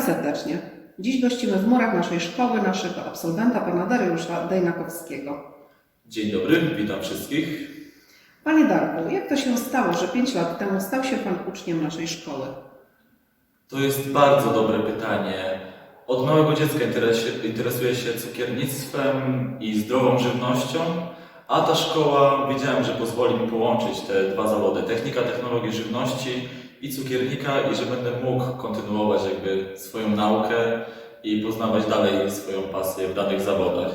serdecznie. Dziś gościmy w murach naszej szkoły naszego absolwenta, pana Dariusza Dejnakowskiego. Dzień dobry, witam wszystkich. Panie Darku, jak to się stało, że 5 lat temu stał się pan uczniem naszej szkoły? To jest bardzo dobre pytanie. Od małego dziecka interesuje, interesuję się cukiernictwem i zdrową żywnością, a ta szkoła wiedziałem, że pozwoli mi połączyć te dwa zawody, technika technologii żywności i cukiernika i że będę mógł kontynuować jakby swoją naukę i poznawać dalej swoją pasję w danych zawodach.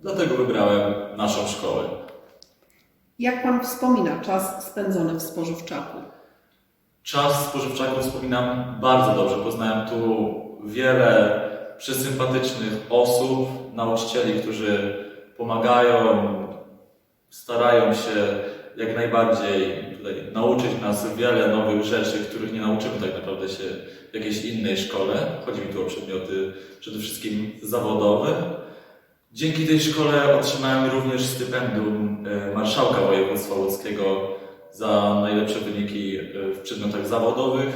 Dlatego wybrałem naszą szkołę. Jak pan wspomina czas spędzony w spożywczaku? Czas spożywczaka wspominam bardzo dobrze. Poznałem tu wiele przesympatycznych osób, nauczycieli, którzy pomagają, starają się jak najbardziej tutaj nauczyć nas wiele nowych rzeczy, których nie nauczymy tak naprawdę się w jakiejś innej szkole. Chodzi mi tu o przedmioty przede wszystkim zawodowe. Dzięki tej szkole otrzymałem również stypendium e, marszałka województwa łódzkiego za najlepsze wyniki e, w przedmiotach zawodowych,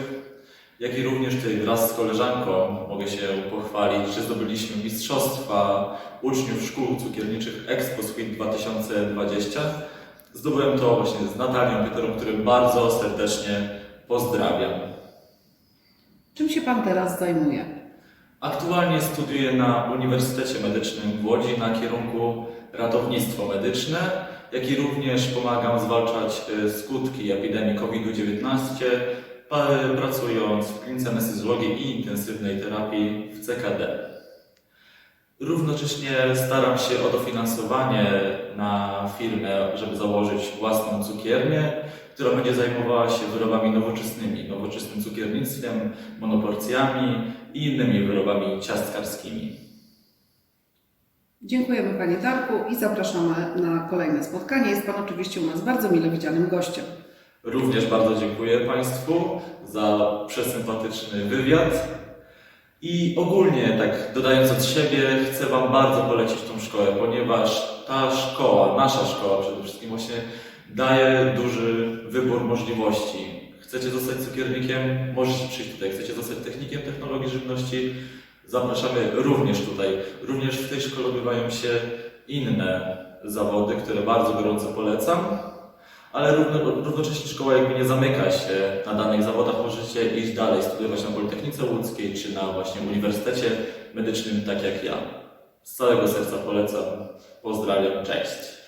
jak i również tutaj wraz z koleżanką mogę się pochwalić, że zdobyliśmy Mistrzostwa Uczniów Szkół Cukierniczych Expo Suite 2020. Zdobyłem to właśnie z Natalią Pieterą, którym bardzo serdecznie pozdrawiam. Czym się pan teraz zajmuje? Aktualnie studiuję na Uniwersytecie Medycznym w Łodzi na kierunku ratownictwo medyczne, jak i również pomagam zwalczać e, skutki epidemii COVID-19, pa- pracując w klinice anestezjologii i intensywnej terapii w CKD. Równocześnie staram się o dofinansowanie na firmę, żeby założyć własną cukiernię, która będzie zajmowała się wyrobami nowoczesnymi, nowoczesnym cukiernictwem, monoporcjami i innymi wyrobami ciastkarskimi. Dziękujemy panie Darku i zapraszamy na kolejne spotkanie. Jest pan oczywiście u nas bardzo mile widzianym gościem. Również bardzo dziękuję Państwu za przesympatyczny wywiad. I ogólnie, tak dodając od siebie, chcę Wam bardzo polecić tą szkołę, ponieważ ta szkoła, nasza szkoła przede wszystkim właśnie daje duży wybór możliwości. Chcecie zostać cukiernikiem? Możecie przyjść tutaj. Chcecie zostać technikiem technologii żywności? Zapraszamy również tutaj. Również w tej szkole odbywają się inne zawody, które bardzo gorąco polecam. Ale równo, równocześnie szkoła jakby nie zamyka się na danych zawodach, możecie iść dalej, studiować na Politechnice Łódzkiej czy na właśnie Uniwersytecie Medycznym, tak jak ja. Z całego serca polecam. Pozdrawiam, cześć.